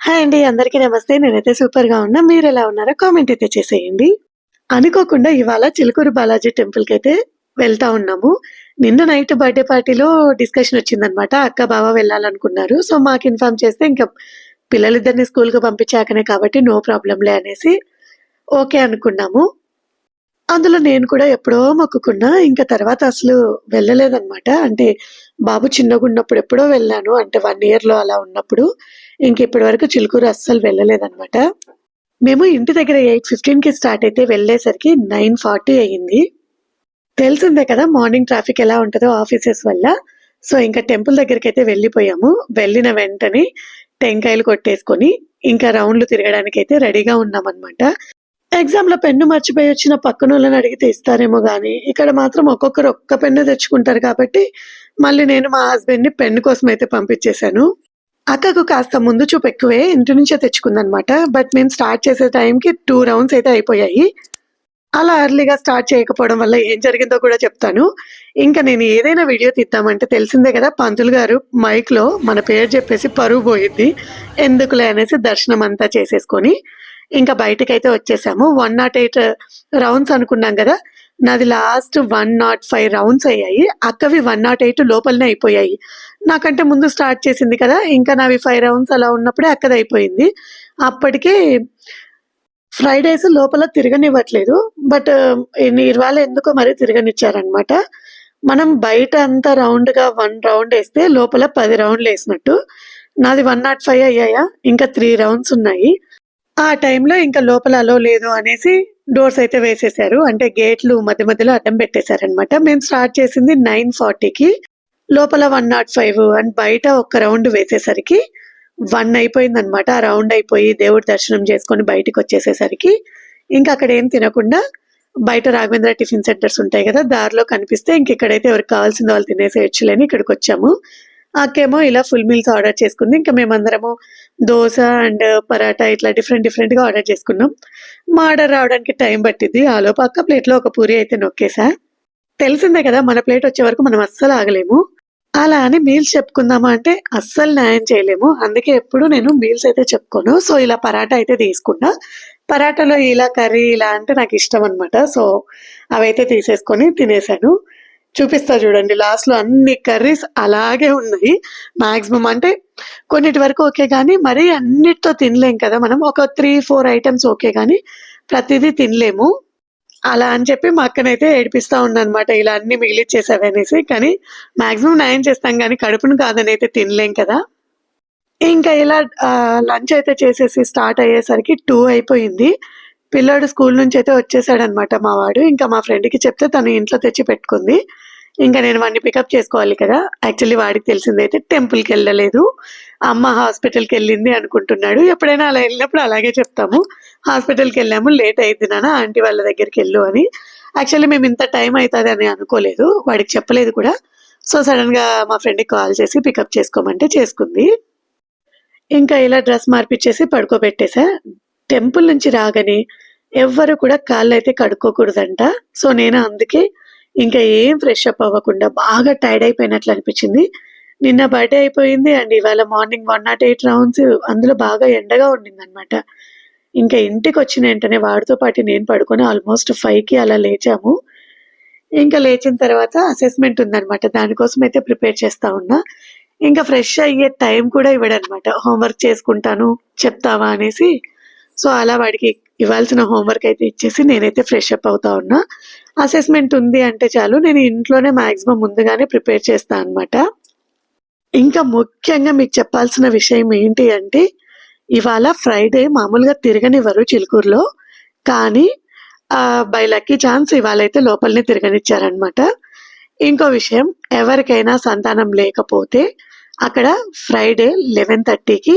Hi అండి అందరికీ నమస్తే. నేనైతే సూపర్గా ఉన్నా. మీరు ఎలా ఉన్నారో కామెంట్ అయితే చేసేయండి. అనుకోకుండా ఇవాళ చిలుకూరు బాలాజీ టెంపుల్కి అయితే వెళ్తా ఉన్నాము. నిన్న నైట్ బర్త్డే పార్టీలో డిస్కషన్ వచ్చిందనమాట. అక్క బావ వెళ్ళాలనుకున్నారు. సో మాకు ఇన్ఫార్మ్ చేస్తే ఇంకా పిల్లలిద్దరిని స్కూల్కి పంపించాకనే కాబట్టి నో ప్రాబ్లంలే అనేసి ఓకే అనుకున్నాము. అందులో నేను కూడా ఎప్పుడో మొక్కుకున్నా. ఇంకా తర్వాత అసలు వెళ్ళలేదన్నమాట. అంటే బాబు చిన్నగా ఉన్నప్పుడు ఎప్పుడో వెళ్ళాను. అంటే వన్ ఇయర్లో అలా ఉన్నప్పుడు. ఇంక ఇప్పటి వరకు చిలుకూరు అస్సలు వెళ్ళలేదన్నమాట. మేము ఇంటి దగ్గర ఎయిట్ ఫిఫ్టీన్కి స్టార్ట్ అయితే వెళ్ళేసరికి నైన్ ఫార్టీ అయ్యింది. తెలిసిందే కదా మార్నింగ్ ట్రాఫిక్ ఎలా ఉంటుందో ఆఫీసెస్ వల్ల. సో ఇంకా టెంపుల్ దగ్గరికి అయితే వెళ్ళిపోయాము. వెళ్ళిన వెంటనే టెంకాయలు కొట్టేసుకొని ఇంకా రౌండ్లు తిరగడానికి అయితే రెడీగా ఉన్నామన్నమాట. ఎగ్జామ్లో పెన్ను మర్చిపోయి వచ్చిన పక్కన వాళ్ళని అడిగితే ఇస్తారేమో కానీ ఇక్కడ మాత్రం ఒక్కొక్కరు ఒక్క పెన్ను తెచ్చుకుంటారు కాబట్టి మళ్ళీ నేను మా హస్బెండ్ని పెన్ను కోసం అయితే పంపించేశాను. అక్కకు కాస్త ముందు చూపు ఎక్కువే ఇంటి నుంచే తెచ్చుకుందనమాట. బట్ మేము స్టార్ట్ చేసే టైంకి టూ రౌండ్స్ అయితే అయిపోయాయి. అలా ఎర్లీగా స్టార్ట్ చేయకపోవడం వల్ల ఏం జరిగిందో కూడా చెప్తాను. ఇంకా నేను ఏదైనా వీడియో తీద్దామంటే తెలిసిందే కదా పంతులు గారు మైక్లో మన పేరు చెప్పేసి పరువు పోయింది ఎందుకులే అనేసి దర్శనం అంతా చేసేసుకొని ఇంకా బయటకి అయితే వచ్చేసాము వన్ నాట్ ఎయిట్ రౌండ్స్ అనుకున్నాం కదా. నాది last one not five rounds అయ్యాయి. అక్కవి వన్ నాట్ ఎయిట్ లోపలనే అయిపోయాయి. నాకంటే ముందు స్టార్ట్ చేసింది కదా. ఇంకా నావి ఫైవ్ రౌండ్స్ అలా ఉన్నప్పుడే అక్కది అయిపోయింది. అప్పటికే ఫ్రైడేస్ లోపల తిరగనివ్వట్లేదు. బట్ uh, ఇవాళ ఎందుకో మరి తిరగనిచ్చారనమాట. మనం బయట అంతా రౌండ్గా వన్ రౌండ్ వేస్తే లోపల పది రౌండ్లు వేసినట్టు. నాది వన్ నాట్ ఫైవ్ అయ్యాయా? ఇంకా త్రీ రౌండ్స్ ఉన్నాయి. ఆ టైంలో ఇంకా లోపల అలో లేదు అనేసి డోర్స్ అయితే వేసేసారు అంటే గేట్లు మధ్య మధ్యలో అడ్డం పెట్టేశారనమాట మేము స్టార్ట్ చేసింది నైన్ ఫార్టీకి. లోపల వన్ నాట్ ఫైవ్ అండ్ బయట ఒక రౌండ్ వేసేసరికి వన్ అయిపోయింది అనమాట ఆ రౌండ్ అయిపోయి దేవుడి దర్శనం చేసుకొని బయటకు వచ్చేసేసరికి ఇంకా అక్కడ ఏం తినకుండా బయట రాఘవేంద్ర టిఫిన్ సెంటర్స్ ఉంటాయి కదా దారిలో కనిపిస్తే ఇంక ఇక్కడైతే ఎవరికి కావాల్సింది వాళ్ళు తినేసేయచ్చులేని ఇక్కడికి వచ్చాము అక్కేమో ఇలా ఫుల్ మీల్స్ ఆర్డర్ చేసుకుంది. ఇంకా మేమందరము దోశ అండ్ పరాటా ఇట్లా డిఫరెంట్ డిఫరెంట్గా ఆర్డర్ చేసుకున్నాం. మా ఆర్డర్ రావడానికి టైం పట్టింది ఆలో పక్క ప్లేట్లో ఒక పూరి అయితే నొక్కేసా. తెలిసిందే కదా మన ప్లేట్ వచ్చే వరకు మనం అస్సలు ఆగలేము. అలా అని మీల్స్ చెప్పుకుందామా అంటే అస్సలు న్యాయం చేయలేము. అందుకే ఎప్పుడు నేను మీల్స్ అయితే చెప్పుకోను. సో ఇలా పరాటా అయితే తీసుకున్నా. పరాటాలో ఇలా కర్రీ ఇలా అంటే నాకు ఇష్టం అనమాట సో అవైతే తీసేసుకొని తినేసాను. చూపిస్తా చూడండి. లాస్ట్లో అన్ని కర్రీస్ అలాగే ఉన్నాయి. మాక్సిమం అంటే కొన్నిటి వరకు ఓకే కానీ మరీ అన్నిటితో తినలేం కదా మనం. ఒక త్రీ ఫోర్ ఐటమ్స్ ఓకే కానీ ప్రతిదీ తినలేము. అలా అని చెప్పి మా అక్కనైతే ఏడిపిస్తా అనమాట ఇలా అన్ని మిగిలిచ్చేసావనేసి కానీ మాక్సిమం న్యాయం చేస్తాం కానీ కడుపును కాదని అయితే తినలేం కదా. ఇంకా ఇలా లంచ్ అయితే చేసేసి స్టార్ట్ అయ్యేసరికి టూ అయిపోయింది. పిల్లాడు స్కూల్ నుంచి అయితే వచ్చేసాడనమాట మా వాడు. ఇంకా మా ఫ్రెండ్కి చెప్తే తను ఇంట్లో తెచ్చి పెట్టుకుంది. ఇంకా నేను వాడిని పికప్ చేసుకోవాలి కదా. యాక్చువల్లీ వాడికి తెలిసిందైతే టెంపుల్కి వెళ్ళలేదు. అమ్మ హాస్పిటల్కి వెళ్ళింది అనుకుంటున్నాడు. ఎప్పుడైనా అలా వెళ్ళినప్పుడు అలాగే చెప్తాము. హాస్పిటల్కి వెళ్ళాము లేట్ అయింది నాన్న ఆంటీ వాళ్ళ దగ్గరికి వెళ్ళు అని. యాక్చువల్లీ మేము ఇంత టైం అవుతుంది అని అనుకోలేదు. వాడికి చెప్పలేదు కూడా. సో సడన్గా మా ఫ్రెండ్కి కాల్ చేసి పికప్ చేసుకోమంటే చేసుకుంది. ఇంకా ఇలా డ్రెస్ మార్పిచ్చేసి పడుకోబెట్టేసా. టెంపుల్ నుంచి రాగానే ఎవ్వరు కూడా కాళ్ళు అయితే కడుక్కోకూడదంట. సో నేను అందుకే ఇంకా ఏం ఫ్రెష్ అప్ అవ్వకుండా బాగా టైర్డ్ అయిపోయినట్లు అనిపించింది. నిన్న బర్త్డే అయిపోయింది అండ్ ఇవాళ morning one not eight rounds అందులో బాగా ఎండగా ఉండింది అనమాట ఇంకా ఇంటికి వచ్చిన వెంటనే వాడితో పాటు నేను పడుకొని ఆల్మోస్ట్ ఫైవ్కి అలా లేచాము. ఇంకా లేచిన తర్వాత అసెస్మెంట్ ఉందనమాట దానికోసం అయితే ప్రిపేర్ చేస్తా ఉన్నా. ఇంకా ఫ్రెష్ అయ్యే టైం కూడా ఇవ్వడనమాట హోంవర్క్ చేసుకుంటాను చెప్తావా అనేసి. సో అలా వాడికి ఇవ్వాల్సిన హోంవర్క్ అయితే ఇచ్చేసి నేనైతే ఫ్రెష్ అప్ అవుతా ఉన్నా. అసెస్మెంట్ ఉంది అంటే చాలు నేను ఇంట్లోనే మాక్సిమం ముందుగానే ప్రిపేర్ చేస్తాను అనమాట ఇంకా ముఖ్యంగా మీకు చెప్పాల్సిన విషయం ఏంటి అంటే ఇవాళ ఫ్రైడే మామూలుగా తిరగనివ్వరు చిలుకూరులో కానీ బై లక్కీ ఛాన్స్ ఇవాళ అయితే లోపలనే తిరగనిచ్చారనమాట ఇంకో విషయం ఎవరికైనా సంతానం లేకపోతే అక్కడ ఫ్రైడే లెవెన్ థర్టీకి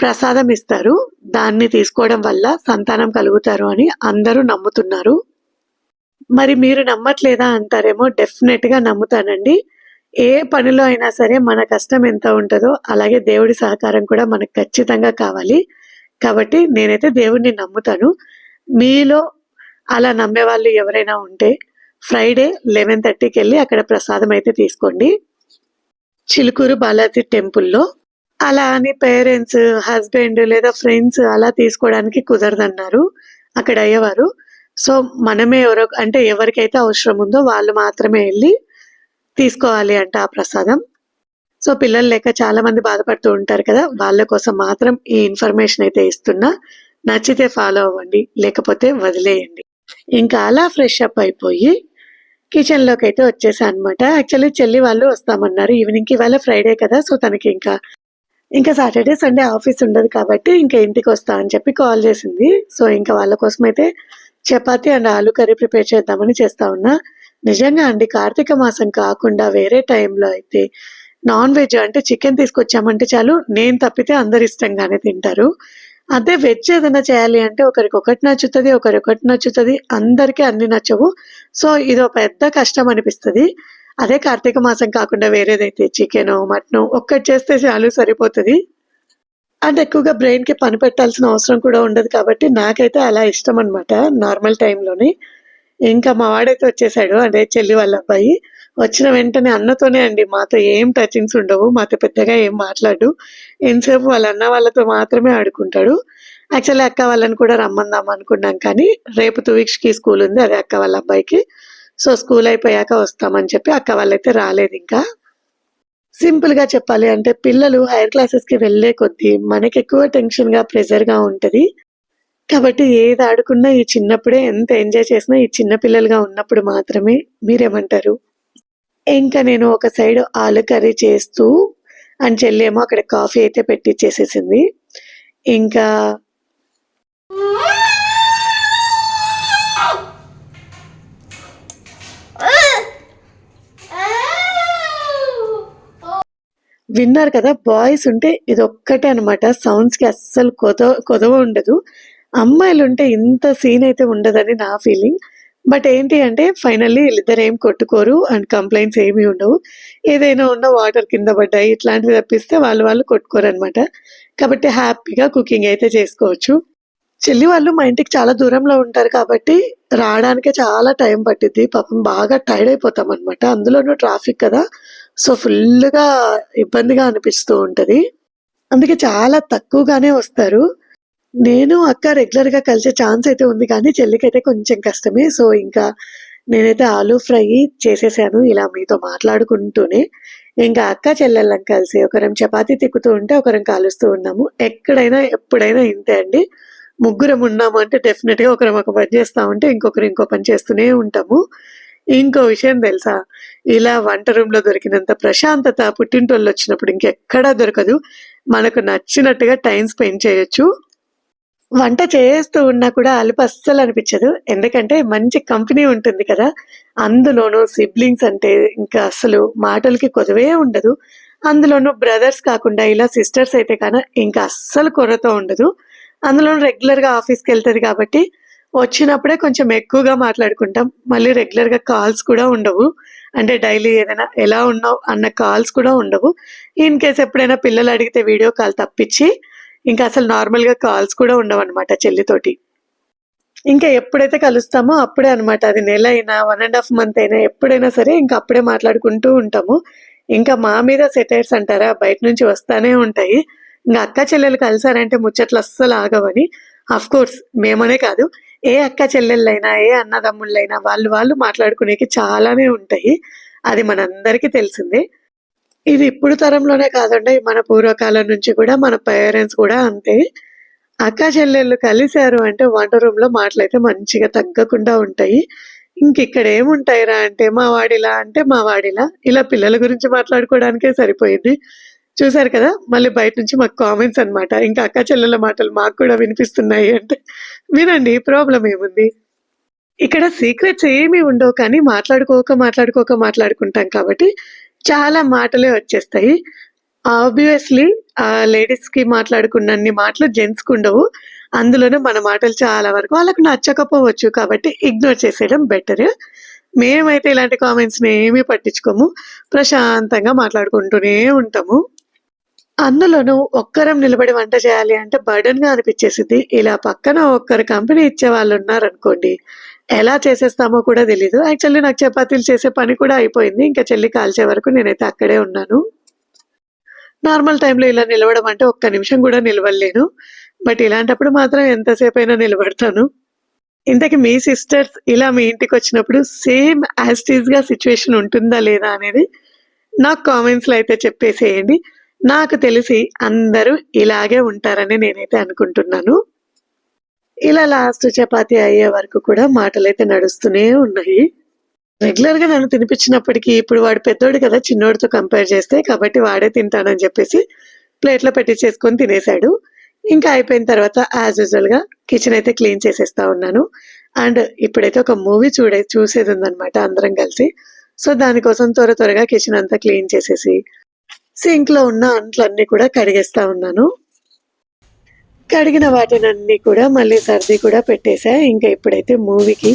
ప్రసాదం ఇస్తారు దాన్ని తీసుకోవడం వల్ల సంతానం కలుగుతారు అని అందరూ నమ్ముతున్నారు. మరి మీరు నమ్మట్లేదా అంటారేమో డెఫినెట్గా నమ్ముతానండి. ఏ పనిలో అయినా సరే మన కష్టం ఎంత ఉంటుందో అలాగే దేవుడి సహకారం కూడా మనకు ఖచ్చితంగా కావాలి. కాబట్టి నేనైతే దేవుడిని నమ్ముతాను. మీలో అలా నమ్మే వాళ్ళు ఎవరైనా ఉంటే ఫ్రైడే లెవెన్ థర్టీకి వెళ్ళి అక్కడ ప్రసాదం అయితే తీసుకోండి. చిలుకూరు బాలాజీ టెంపుల్లో అలా అని పేరెంట్స్, హస్బెండ్ లేదా ఫ్రెండ్స్ అలా తీసుకోవడానికి కుదరదన్నారు అక్కడ అయ్యేవారు. సో, మనమే ఎవరో అంటే ఎవరికైతే అవసరం ఉందో వాళ్ళు మాత్రమే వెళ్ళి తీసుకోవాలి అంట ఆ ప్రసాదం. సో, పిల్లలు లేక చాలా మంది బాధపడుతూ ఉంటారు కదా! వాళ్ళ కోసం మాత్రం ఈ ఇన్ఫర్మేషన్ అయితే ఇస్తున్నా. నచ్చితే ఫాలో అవ్వండి. లేకపోతే వదిలేయండి. ఇంకా అలా ఫ్రెష్ అప్ అయిపోయి కిచెన్‌లోకైతే వచ్చేసా అనమాట. యాక్చువల్లీ చెల్లి వాళ్ళు వస్తామన్నారు ఈవినింగ్‌కి. ఇవాళ ఫ్రైడే కదా! సో, తనకి ఇంకా ఇంకా సాటర్‌డే, సండే ఆఫీస్ ఉండదు కాబట్టి ఇంకా ఇంటికి వస్తా అని చెప్పి కాల్ చేసింది. సో, ఇంకా వాళ్ళ కోసం అయితే chapati and aloo curry prepare చేద్దామని చేస్తా ఉన్నా. నిజంగా అండి కార్తీక మాసం కాకుండా వేరే టైంలో అయితే నాన్ వెజ్ అంటే చికెన్ తీసుకొచ్చామంటే చాలు నేను తప్పితే అందరు ఇష్టంగానే తింటారు. అదే వెజ్ ఏదైనా చేయాలి అంటే ఒకరికొకటి నచ్చుతుంది ఒకరికొకటి నచ్చుతుంది అందరికీ అన్ని నచ్చవు. సో, ఇది ఒక పెద్ద కష్టం అనిపిస్తుంది అదే కార్తీక మాసం కాకుండా వేరేదైతే చికెను మటను ఒక్కటి చేస్తే చాలు సరిపోతుంది అంటే ఎక్కువగా బ్రెయిన్‌కి పని పెట్టాల్సిన అవసరం కూడా ఉండదు కాబట్టి నాకైతే అలా ఇష్టం అనమాట నార్మల్ టైంలోనే ఇంకా మా వాడైతే వచ్చేసాడు. అంటే చెల్లి వాళ్ళ అబ్బాయి. వచ్చిన వెంటనే అన్నతోనే అండి మాతో ఏం టచింగ్స్ ఉండవు. మాతో పెద్దగా ఏం మాట్లాడు ఎంతసేపు వాళ్ళ అన్న వాళ్ళతో మాత్రమే ఆడుకుంటాడు. యాక్చువల్లీ అక్క వాళ్ళని కూడా రమ్మందాం అనుకున్నాం కానీ రేపు 2 వీక్స్‌కి స్కూల్ ఉంది. అదే అక్క వాళ్ళ అబ్బాయికి. సో, స్కూల్ అయిపోయాక వస్తామని చెప్పి అక్క వాళ్ళైతే రాలేదింకా. సింపుల్‌గా చెప్పాలి అంటే పిల్లలు హైర్ క్లాసెస్‌కి వెళ్ళే కొద్దీ మనకి ఎక్కువ టెన్షన్‌గా, ప్రెషర్‌గా ఉంటుంది కాబట్టి ఏది ఆడుకున్నా ఈ చిన్నప్పుడే ఎంత ఎంజాయ్ చేసినా ఈ చిన్న పిల్లలుగా ఉన్నప్పుడు మాత్రమే. మీరేమంటారు? ఇంకా నేను ఒక సైడ్ ఆలు కర్రీ చేస్తూ అని చెల్లేమో అక్కడ కాఫీ అయితే పెట్టిచ్చేసేసింది. ఇంకా విన్నారు కదా! బాయ్స్ ఉంటే ఇది ఒక్కటే అనమాట. సౌండ్స్‌కి అస్సలు కొదవ కొదవ ఉండదు. అమ్మాయిలు ఉంటే ఇంత సీన్ అయితే ఉండదని నా ఫీలింగ్. బట్ ఏంటి అంటే ఫైనల్లీ ఏం కొట్టుకోరు అండ్ కంప్లైంట్స్ ఏమీ ఉండవు. ఏదైనా ఉన్న వాటర్ కింద పడ్డాయి ఇట్లాంటివి తప్పిస్తే వాళ్ళు వాళ్ళు కొట్టుకోరు అనమాట కాబట్టి హ్యాపీగా కుకింగ్ అయితే చేసుకోవచ్చు. చెల్లి వాళ్ళు మా ఇంటికి చాలా దూరంలో ఉంటారు కాబట్టి రావడానికే చాలా టైం పట్టిద్ది. పాపం బాగా టైర్డ్ అయిపోతామనమాట. అందులోనూ ట్రాఫిక్ కదా! సో, ఫుల్గా ఇబ్బందిగా అనిపిస్తూ ఉంటది. అందుకే చాలా తక్కువగానే వస్తారు. నేను, అక్క రెగ్యులర్‌గా కలిసే ఛాన్స్ అయితే ఉంది కానీ చెల్లికైతే కొంచెం కష్టమే. సో, ఇంకా నేనైతే ఆలు ఫ్రై చేసేసాను ఇలా మీతో మాట్లాడుకుంటూనే. ఇంకా అక్క చెల్లెళ్ళం కలిసి ఒకరం చపాతి తిక్కుతూ ఉంటే ఒకరం కాలుస్తూ ఉన్నాము. ఎక్కడైనా ఎప్పుడైనా ఇంతే అండి. ముగ్గురం ఉన్నాము అంటే డెఫినెట్గా ఒకరం ఒక పని చేస్తా ఉంటే ఇంకొకరు ఇంకో పని చేస్తూనే ఉంటాము. ఇంకో విషయం తెలుసా? ఇలా వంట రూమ్‌లో దొరికినంత ప్రశాంతత పుట్టింటోళ్ళొచ్చినప్పుడు ఇంకెక్కడా దొరకదు. మనకు నచ్చినట్టుగా టైం స్పెండ్ చేయొచ్చు. వంట చేస్తూ ఉన్నా కూడా అలుపు అస్సలు అనిపించదు ఎందుకంటే మంచి కంపెనీ ఉంటుంది కదా! అందులోనూ సిబ్లింగ్స్ అంటే ఇంకా అసలు మాటలకి కొదువే ఉండదు. అందులోనూ బ్రదర్స్ కాకుండా ఇలా సిస్టర్స్ అయితే కానీ ఇంకా అస్సలు కొరత ఉండదు. అందులోనూ రెగ్యులర్‌గా ఆఫీస్‌కెళ్తది కాబట్టి వచ్చినప్పుడే కొంచెం ఎక్కువగా మాట్లాడుకుంటాం. మళ్ళీ రెగ్యులర్‌గా కాల్స్ కూడా ఉండవు. అంటే డైలీ ఏదైనా ఎలా ఉన్నావు అన్న కాల్స్ కూడా ఉండవు. ఇన్ కేస్ ఎప్పుడైనా పిల్లలు అడిగితే వీడియో కాల్ తప్పించి ఇంకా అసలు నార్మల్‌గా కాల్స్ కూడా ఉండవనమాట చెల్లితోటి. ఇంకా ఎప్పుడైతే కలుస్తామో అప్పుడే అనమాట. అది నెల అయినా వన్ అండ్ హాఫ్ మంత్ అయినా ఎప్పుడైనా సరే ఇంకా అప్పుడే మాట్లాడుకుంటూ ఉంటాము. ఇంకా మా మీద సెటైర్స్ అంటారా బయట నుంచి వస్తానే ఉంటాయి. ఇంకా అక్క చెల్లెలు కలిసారంటే ముచ్చట్లు అస్సలు ఆగవని. ఆఫ్‌కోర్స్ మేమనే కాదు ఏ అక్క చెల్లెళ్ళైనా, ఏ అన్నదమ్ముళ్ళైనా వాళ్ళు వాళ్ళు మాట్లాడుకునేకి చాలానే ఉంటాయి. అది మనందరికీ తెలిసిందే. ఇది ఇప్పుడు తరంలోనే కాదండి మన పూర్వకాలం నుంచి కూడా మన పేరెంట్స్ కూడా అంతే. అక్కా చెల్లెళ్ళు కలిశారు అంటే వంట రూమ్‌లో మాటలైతే మంచిగా తగ్గకుండా ఉంటాయి. ఇంకిక్కడేముంటాయిరా అంటే మా వాడిలా అంటే మా వాడిలా ఇలా పిల్లల గురించి మాట్లాడుకోవడానికే సరిపోయింది చూసారు కదా! మళ్ళీ బయట నుంచి మాకు కామెంట్స్ అనమాట. ఇంకా అక్క చెల్లెళ్ళ మాటలు మాకు కూడా వినిపిస్తున్నాయి అంటే వినండి ప్రాబ్లం ఏముంది? ఇక్కడ సీక్రెట్స్ ఏమి ఉండవు కానీ మాట్లాడుకోక, మాట్లాడుకోక మాట్లాడుకుంటాం కాబట్టి చాలా మాటలే వచ్చేస్తాయి. ఆబ్వియస్‌లీ ఆహ్, లేడీస్‌కి మాట్లాడుకున్నన్ని మాటలు జెంట్స్‌కుండవు. అందులోనూ మన మాటలు చాలా వరకు వాళ్ళకు నచ్చకపోవచ్చు కాబట్టి ఇగ్నోర్ చేసేయడం బెటర్. మేమైతే ఇలాంటి కామెంట్స్‌ని ఏమీ పట్టించుకోము. ప్రశాంతంగా మాట్లాడుకుంటూనే ఉంటాము. అందులోనూ ఒక్కరం నిలబడి వంట చేయాలి అంటే బర్డెన్‌గా అనిపించేసింది ఇలా పక్కన ఒక్కరు కంపెనీ ఇచ్చే వాళ్ళు ఉన్నారనుకోండి ఎలా చేసేస్తామో కూడా తెలీదు. యాక్చువల్లీ నాకు చపాతీలు చేసే పని కూడా అయిపోయింది. ఇంకా చెల్లి కాల్చే వరకు నేనైతే అక్కడే ఉన్నాను. నార్మల్ టైంలో ఇలా నిలవడం అంటే ఒక్క నిమిషం కూడా నిలవలేను. బట్ ఇలాంటప్పుడు మాత్రం ఎంతసేపు అయినా నిలబడతాను. ఇంతకి మీ సిస్టర్స్ ఇలా మీ ఇంటికి వచ్చినప్పుడు సేమ్ యాజ్ సిచ్యువేషన్ ఉంటుందా లేదా అనేది నాకు కామెంట్స్‌లో అయితే చెప్పేసేయండి. నాకు తెలిసి అందరూ ఇలాగే ఉంటారని నేనైతే అనుకుంటున్నాను. ఇలా లాస్ట్ చపాతీ అయ్యే వరకు కూడా మాటలైతే నడుస్తూనే ఉన్నాయి. రెగ్యులర్‌గా నన్ను తినిపించినప్పటికీ ఇప్పుడు వాడు పెద్దోడు కదా! చిన్నోడితో కంపేర్ చేస్తే కాబట్టి వాడే తింటానని చెప్పేసి ప్లేట్‌లో పెట్టిచ్చేసుకొని తినేసాడు. ఇంకా అయిపోయిన తర్వాత యాజ్ యూజువల్‌గా కిచెన్ అయితే క్లీన్ చేసేస్తా ఉన్నాను. అండ్ ఇప్పుడైతే ఒక మూవీ చూడే చూసేదుందనమాట అందరం కలిసి. సో, దానికోసం త్వర త్వరగా కిచెన్ అంతా క్లీన్ చేసేసి సింక్‌లో ఉన్న అంట్లన్నీ కూడా కడిగేస్తా ఉన్నాను. కడిగిన వాటిని అన్నీ కూడా మళ్ళీ సర్ది కూడా పెట్టేశా ఇంకా ఇప్పుడైతే మూవీకి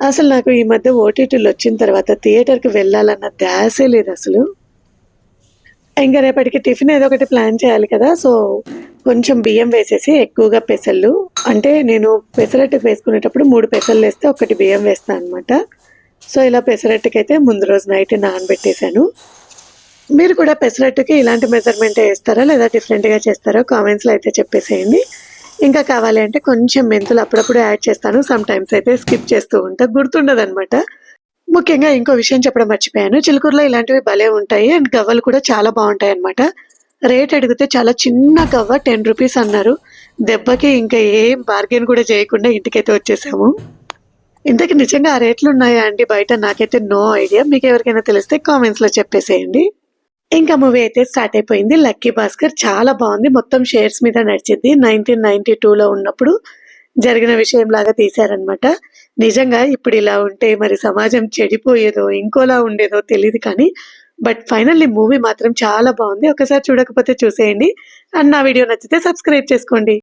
అసలు నాకు ఈ మధ్య ఓటీటీలొచ్చిన తర్వాత థియేటర్‌కి వెళ్ళాలన్న ధ్యాసే అసలు ఇంకా రేపటికి టిఫిన్ ఏదో ఒకటి ప్లాన్ చేయాలి కదా! సో, కొంచెం బియ్యం వేసేసి ఎక్కువగా పెసళ్ళు అంటే నేను పెసరట్టు వేసుకునేటప్పుడు మూడు 3 పెసళ్ళేస్తే ఒకటి బియ్యం వేస్తాను అనమాట. సో, ఇలా పెసరట్టుకైతే ముందు రోజు నైట్ నానబెట్టేశాను మీరు కూడా పెసరట్టుకి ఇలాంటి మెజర్‌మెంటే వేస్తారా లేదా డిఫరెంట్‌గా చేస్తారా? కామెంట్స్‌లో అయితే చెప్పేసేయండి. ఇంకా కావాలి అంటే కొంచెం మెంతులు అప్పుడప్పుడు యాడ్ చేస్తాను. సమ్ టైమ్స్ అయితే స్కిప్ చేస్తూ ఉంటా. గుర్తుండదనమాట. ముఖ్యంగా ఇంకో విషయం చెప్పడం మర్చిపోయాను. చిలుకూరులో ఇలాంటివి భలే ఉంటాయి. అండ్ గవ్వలు కూడా చాలా బాగుంటాయి అనమాట రేట్ అడిగితే చాలా చిన్న గవ్వ టెన్ రూపీస్ అన్నారు. దెబ్బకి ఇంకా ఏం బార్గెన్ కూడా చేయకుండా ఇంటికైతే వచ్చేసాము. ఇంతకి నిజంగా ఆ రేట్లు ఉన్నాయా అండి బయట? నాకైతే నో ఐడియా. మీకు ఎవరికైనా తెలిస్తే కామెంట్స్‌లో చెప్పేసేయండి. ఇంకా మూవీ అయితే స్టార్ట్ అయిపోయింది. 'లక్కీ భాస్కర్' చాలా బాగుంది మొత్తం షేర్స్ మీద నడిచిద్ది. 1992లో ఉన్నప్పుడు జరిగిన విషయంలాగా తీశారనమాట. నిజంగా ఇప్పుడు ఇలా ఉంటే మరి సమాజం చెడిపోయేదో, ఇంకోలా ఉండేదో తెలియదు కానీ బట్ ఫైనల్లీ మూవీ మాత్రం చాలా బాగుంది ఒకసారి చూడకపోతే చూసేయండి. అండ్ నా వీడియో నచ్చితే సబ్స్క్రైబ్ చేసుకోండి.